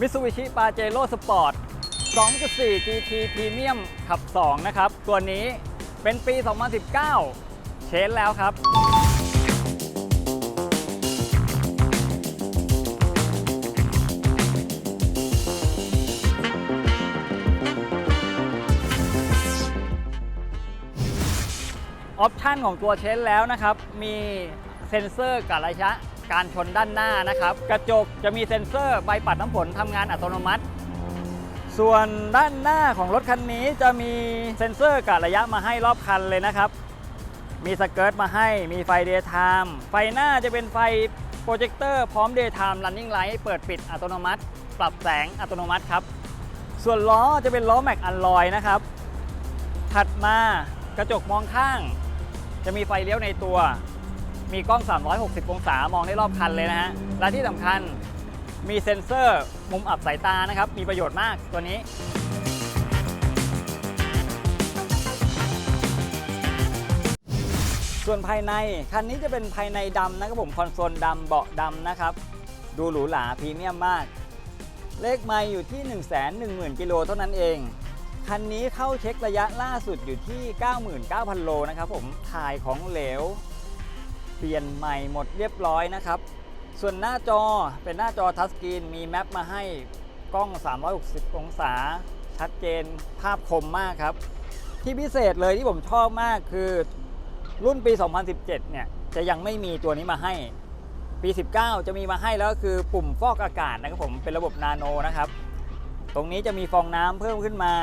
Mitsubishi Pajero Sport 2.4 GT Premium ขับ 2 นะครับ ตัวนี้เป็นปี 2019 เชนแล้วครับ ออปชันของตัวเชนแล้วนะครับ มีเซ็นเซอร์กับระยะ การชนด้านหน้านะครับ กระจกจะมีเซ็นเซอร์ใบปัดน้ำฝนทำงานอัตโนมัติ ส่วนด้านหน้าของรถคันนี้จะมีเซ็นเซอร์กับระยะมาให้รอบคันเลยนะครับ มีสเกิร์ตมาให้ มีไฟเดย์ไทม์ไฟหน้าจะเป็นไฟโปรเจคเตอร์พร้อมเดย์ไทม์รันนิ่งไลท์เปิดปิดอัตโนมัติ ปรับแสงอัตโนมัติครับ ส่วนล้อจะเป็นล้อแม็กอัลลอยนะครับ ถัดมากระจกมองข้าง จะมีไฟเลี้ยวในตัว มีกล้อง 360 องศามองได้รอบคันเลยนะฮะ และที่สำคัญมีเซ็นเซอร์มุมอับสายตานะครับ มีประโยชน์มากตัวนี้ ส่วนภายใน คันนี้จะเป็นภายในดำนะครับผมคอนโซลดำเบาะดำนะครับ ดูหรูหราพรีเมียมมาก เลขไมล์อยู่ที่ 1 1 0 0 0 0กิโลเท่านั้นเอง คันนี้เข้าเช็คระยะล่าสุดอยู่ที่ 99,000 โลนะครับผมถ่ายของเหลว เปลี่ยนใหม่หมดเรียบร้อยนะครับ ส่วนหน้าจอเป็นหน้าจอทัชสกรีนมีแมปมาให้กล้อง 360 องศา ชัดเจนภาพคมมากครับ ที่พิเศษเลยที่ผมชอบมากคือรุ่นปี 2017 เนี่ย จะยังไม่มีตัวนี้มาให้ ปี 19 จะมีมาให้แล้วก็คือปุ่มฟอกอากาศนะครับผมเป็นระบบนาโนนะครับ ตรงนี้จะมีฟองน้ำเพิ่มขึ้นมา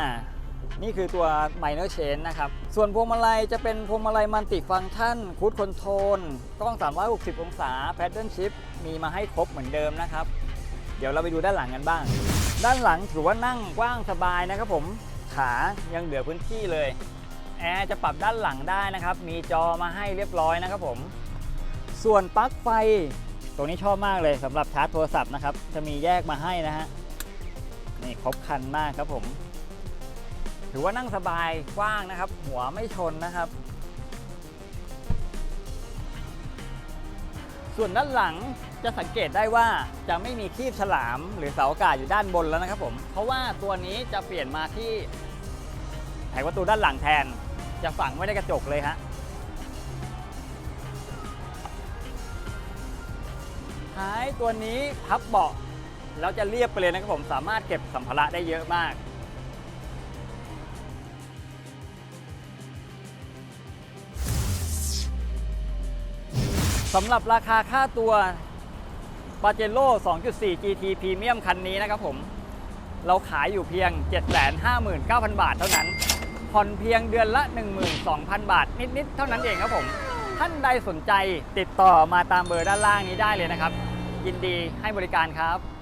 นี่คือตัว minor change นะครับ ส่วนพวงมาลัยจะเป็นพวงมาลัยมัลติฟัง c t ชันคูดคอนโทรลกล้อง 360 องศา paddle shift มีมาให้ครบเหมือนเดิมนะครับ เดี๋ยวเราไปดูด้านหลังกันบ้าง ด้านหลังถือว่านั่งกว้างสบายนะครับผม ขายังเหลือพื้นที่เลย แอร์จะปรับด้านหลังได้นะครับ มีจอมาให้เรียบร้อยนะครับผม ส่วนปลั๊กไฟ ตรงนี้ชอบมากเลยสำหรับชาร์จโทรศัพท์นะครับ จะมีแยกมาให้นะฮะ นี่ครบคันมากครับผม ถือว่านั่งสบายกว้างนะครับ หัวไม่ชนนะครับ ส่วนด้านหลังจะสังเกตได้ว่าจะไม่มีครีบฉลาม หรือเสาอากาศอยู่ด้านบนแล้วนะครับผม เพราะว่าตัวนี้จะเปลี่ยนมาที่แผงประตูด้านหลังแทน จะฝังไว้ในกระจกเลยฮะท้ายตัวนี้พับเบาะแล้วจะเรียบไปเลยนะครับผมสามารถเก็บสัมภาระได้เยอะมาก สำหรับราคาค่าตัว p a j e r o 2.4 GT Premium คันนี้นะครับผม เราขายอยู่เพียง 759,000 บาทเท่านั้น ผ่อนเพียงเดือนละ 12,000 บาท นิด ๆ เท่านั้นเองครับผม ท่านใดสนใจติดต่อมาตามเบอร์ด้านล่างนี้ได้เลยนะครับ ยินดีให้บริการครับ